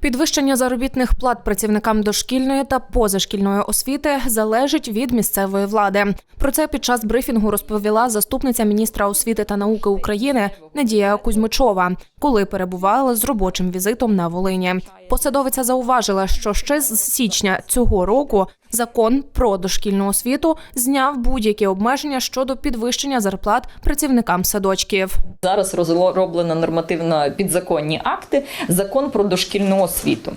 Підвищення заробітних плат працівникам дошкільної та позашкільної освіти залежить від місцевої влади. Про це під час брифінгу розповіла заступниця міністра освіти та науки України Надія Кузьмичова, коли перебувала з робочим візитом на Волині. Посадовиця зауважила, що ще з січня цього року закон про дошкільну освіту зняв будь-які обмеження щодо підвищення зарплат працівникам садочків. Зараз розроблено нормативно підзаконні акти. Закон про дошкільну освіту.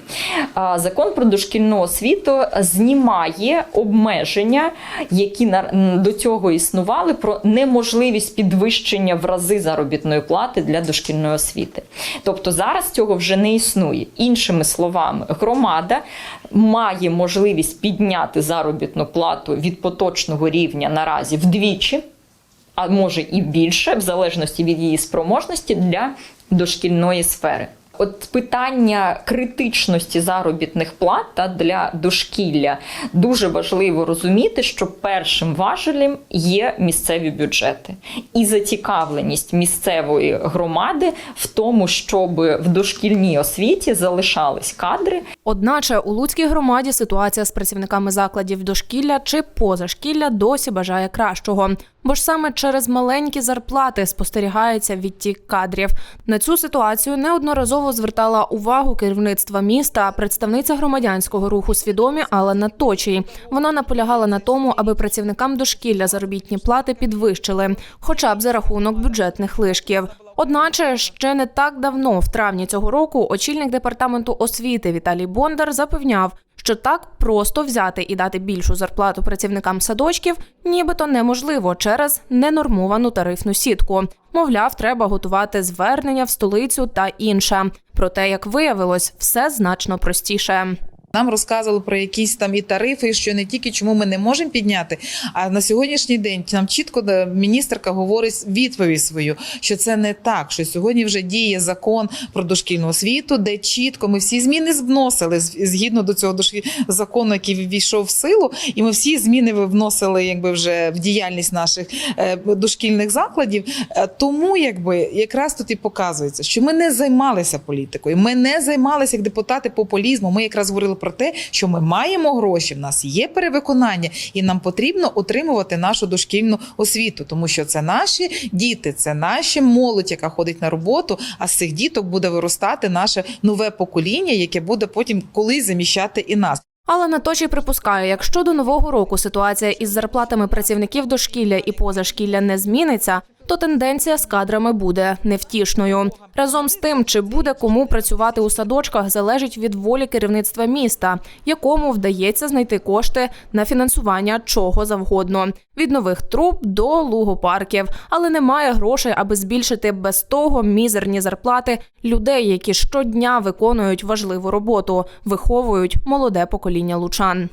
Закон про дошкільну освіту знімає обмеження, які до цього існували, про неможливість підвищення в рази заробітної плати для дошкільної освіти. Тобто зараз цього вже не існує. Іншими словами, громада має можливість підняти заробітну плату від поточного рівня наразі вдвічі а може і більше, в залежності від її спроможності для дошкільної сфери. От питання критичності заробітних плат та для дошкілля. Дуже важливо розуміти, що першим важелем є місцеві бюджети. І зацікавленість місцевої громади в тому, щоб в дошкільній освіті залишались кадри, Одначе у Луцькій громаді ситуація з працівниками закладів дошкілля чи позашкілля досі бажає кращого. Бо ж саме через маленькі зарплати спостерігається відтік кадрів. На цю ситуацію неодноразово звертала увагу керівництва міста представниця громадянського руху свідомі Алана Точій. Вона наполягала на тому, аби працівникам дошкілля заробітні плати підвищили, хоча б за рахунок бюджетних лишків. Одначе ще не так давно, в травні цього року, очільник департаменту освіти Віталій Бондар запевняв, що так просто взяти і дати більшу зарплату працівникам садочків, нібито неможливо через ненормовану тарифну сітку. Мовляв, треба готувати звернення в столицю та інше. Проте, як виявилось, все значно простіше. Нам розказували про якісь там і тарифи, що не тільки чому ми не можемо підняти. А на сьогоднішній день нам чітко міністерка говорить відповідь свою, що це не так. Що сьогодні вже діє закон про дошкільну освіту, де чітко ми всі зміни вносили згідно до цього закону, який ввійшов в силу, і ми всі зміни вносили якби вже в діяльність наших е, дошкільних закладів. Е, Тому якби якраз тут і показується, що ми не займалися політикою. Ми не займалися як депутати популізму. Ми якраз говорили про те, що ми маємо гроші, в нас є перевиконання, і нам потрібно утримувати нашу дошкільну освіту, тому що це наші діти, це наша молодь, яка ходить на роботу. А з цих діток буде виростати наше нове покоління, яке буде потім колись заміщати і нас. Але Наточій припускає, якщо до нового року ситуація із зарплатами працівників дошкілля і позашкілля не зміниться, то тенденція з кадрами буде невтішною. Разом з тим, чи буде кому працювати у садочках, залежить від волі керівництва міста, якому вдається знайти кошти на фінансування чого завгодно від нових труб до лугопарків, але немає грошей, аби збільшити без того мізерні зарплати людей, які щодня виконують важливу роботу, виховують молоде покоління лучан.